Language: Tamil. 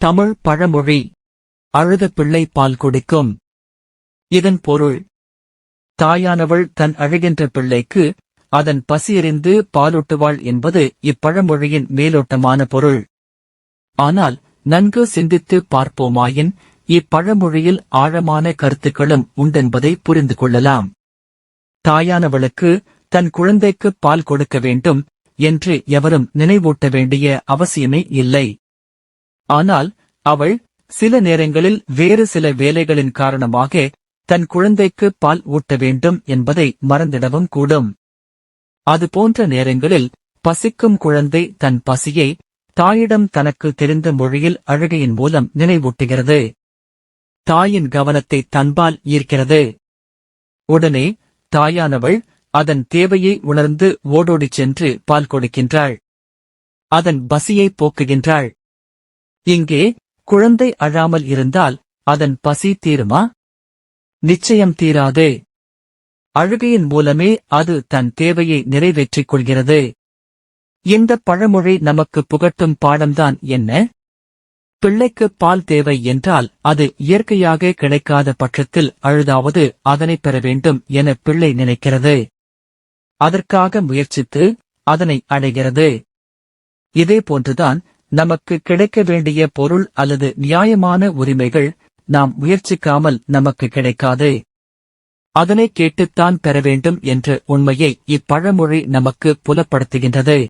தமிழ் பழமொழி. அழுத பிள்ளை பால் குடிக்கும். இதன் பொருள். தாயானவள் தன் அழுகின்ற பிள்ளைக்கு அதன் பசியறிந்து பாலூட்டுவாள் என்பது இப்பழமொழியின் மேலோட்டமான பொருள். ஆனால் நன்கு சிந்தித்து பார்ப்போமாயின் இப்பழமொழியில் ஆழமான கருத்துக்களும் உண்டென்பதை புரிந்து கொள்ளலாம். தாயானவளுக்கு தன் குழந்தைக்கு பால் கொடுக்க வேண்டும் என்று எவரும் நினைவூட்ட வேண்டிய அவசியமே இல்லை. ஆனால் அவள் சில நேரங்களில் வேறு சில வேலைகளின் காரணமாக தன் குழந்தைக்கு பால் ஊட்ட வேண்டும் என்பதை மறந்திடவும் கூடும். அது போன்ற நேரங்களில் பசிக்கும் குழந்தை தன் பசியை தாயிடம் தனக்கு தெரிந்த மொழியில் அழுகையின் மூலம் நினைவூட்டுகிறது. தாயின் கவனத்தை தன்பால் ஈர்க்கிறது. உடனே தாயானவள் அதன் தேவையை உணர்ந்து ஓடோடிச் சென்று பால் கொடுக்கின்றாள். அதன் பசியை போக்குகின்றாள். இங்கே குழந்தை அழாமல் இருந்தால் அதன் பசி தீருமா? நிச்சயம் தீராது. அழுகையின் மூலமே அது தன் தேவையை நிறைவேற்றிக் கொள்கிறது. இந்த பழமொழி நமக்கு புகட்டும் பாடம்தான் என்ன? பிள்ளைக்கு பால் தேவை என்றால் அது இயற்கையாக கிடைக்காத பட்சத்தில் அழுதாவது அதனைப் பெற வேண்டும் என பிள்ளை நினைக்கிறது. அதற்காக முயற்சித்து அதனை அடைகிறது. இதே போன்றுதான் நமக்கு கிடைக்க வேண்டிய பொருள் அல்லது நியாயமான உரிமைகள் நாம் முயற்சிக்காமல் நமக்கு கிடைக்காது. அதனை கேட்டுத்தான் பெற வேண்டும் என்ற உண்மையை இப்பழமொழி நமக்கு புலப்படுத்துகின்றது.